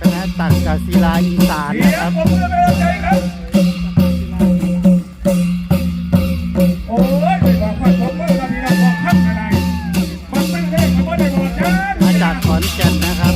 คณะตักาศิลาอีสานนะครับมาจากขอนแก่นนะครับ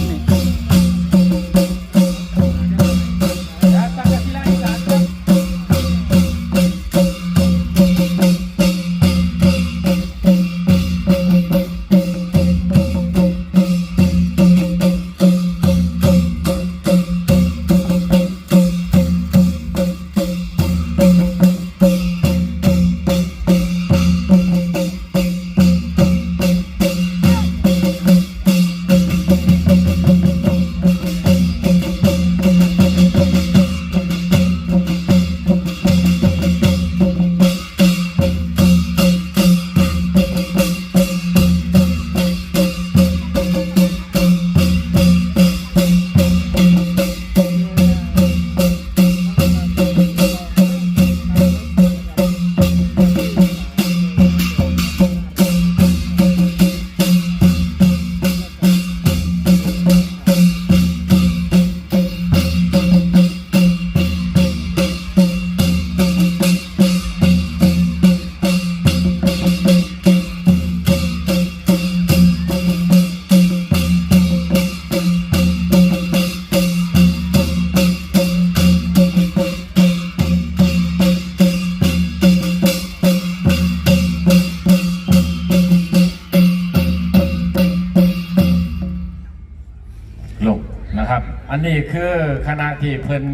นนี้คือคณะที่เพิ่น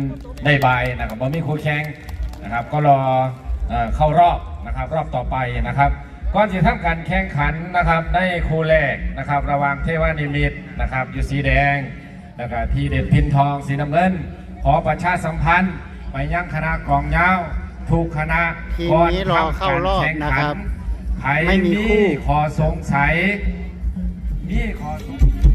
ได้ใบายนะครับบ่มีคู่แข่งนะครับ ก็รอเอ่อเข้ารอบนะครับรอบต่อไปนะครับก่อนที่ทำการแข่งขันนะครับได้คู่แรกนะครับ ระหว่างเทวานิมิตรนะครับอยู่สีแดง แล้วก็ทีเด็ดพินทองสีน้ำเงิน ขอประชาสัมพันธ์ ไปยังคณะกองยาวทุกคณะทีมนี้รอเข้ารอบนะครับใครไม่มีมีคู่ขอสงสัยมีขอสงสัย